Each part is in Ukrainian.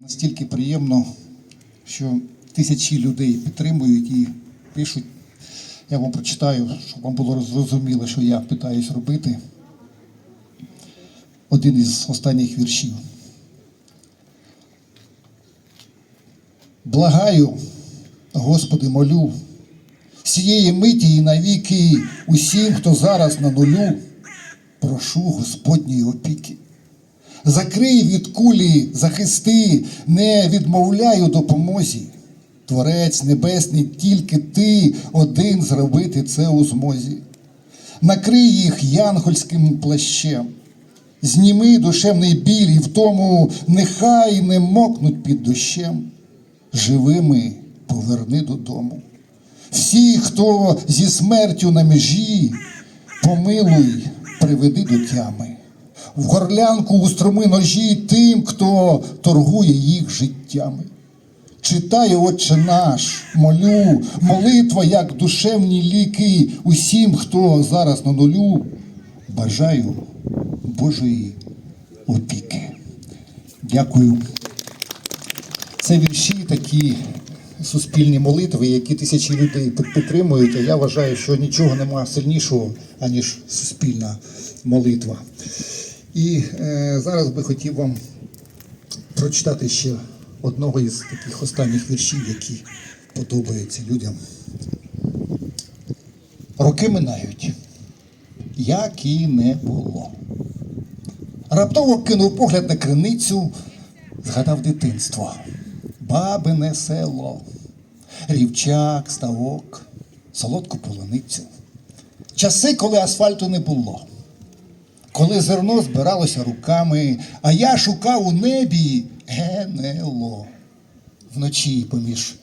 Настільки приємно, що тисячі людей підтримують і пишуть. Я вам прочитаю, щоб вам було зрозуміло, що я питаюсь робити. Один із останніх віршів. Благаю, Господи, молю, цієї миті і навіки усім, хто зараз на нулю, прошу Господньої опіки. Закрий від кулі, захисти, не відмовляй у допомозі. Творець небесний, тільки ти один зробити це у змозі. Накрий їх янгольським плащем, зніми душевний біль і в тому нехай не мокнуть під дощем. Живими поверни додому. Всі, хто зі смертю на межі, помилуй, приведи до тями. В горлянку устроми ножі тим, хто торгує їх життями. Читаю, Отче наш, молю, молитва, як душевні ліки, усім, хто зараз на нулю, бажаю Божої опіки. Дякую. Це вірші такі суспільні молитви, які тисячі людей підтримують. А я вважаю, що нічого немає сильнішого, аніж суспільна молитва. І е, зараз би хотів вам прочитати ще одного із таких останніх віршів, які подобаються людям. Роки минають, як і не було. Раптово кинув погляд на криницю, згадав дитинство, бабине село, рівчак, ставок, солодку полуницю. Часи, коли асфальту не було, коли зерно збиралося руками, а я шукав у небі ГНЛО вночі поміж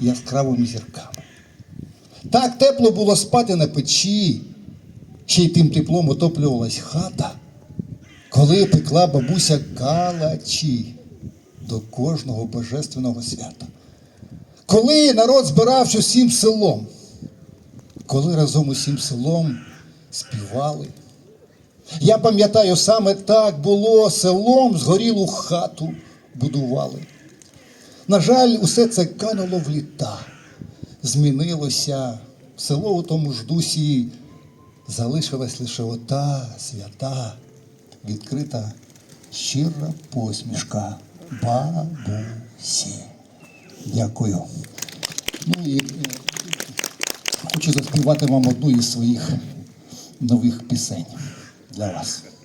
яскравими зірками. Так тепло було спати на печі, ще й тим теплом отоплювалась хата, коли пекла бабуся калачі до кожного божественного свята. Коли народ збирався усім селом, коли разом усім селом співали. Я пам'ятаю, саме так було селом згорілу хату будували. На жаль, усе це кануло в літа, змінилося. Село у тому ж дусі залишилась лише ота свята, відкрита щира посмішка бабусі. Дякую. Ну і е, хочу заспівати вам одну із своїх нових пісень ございます。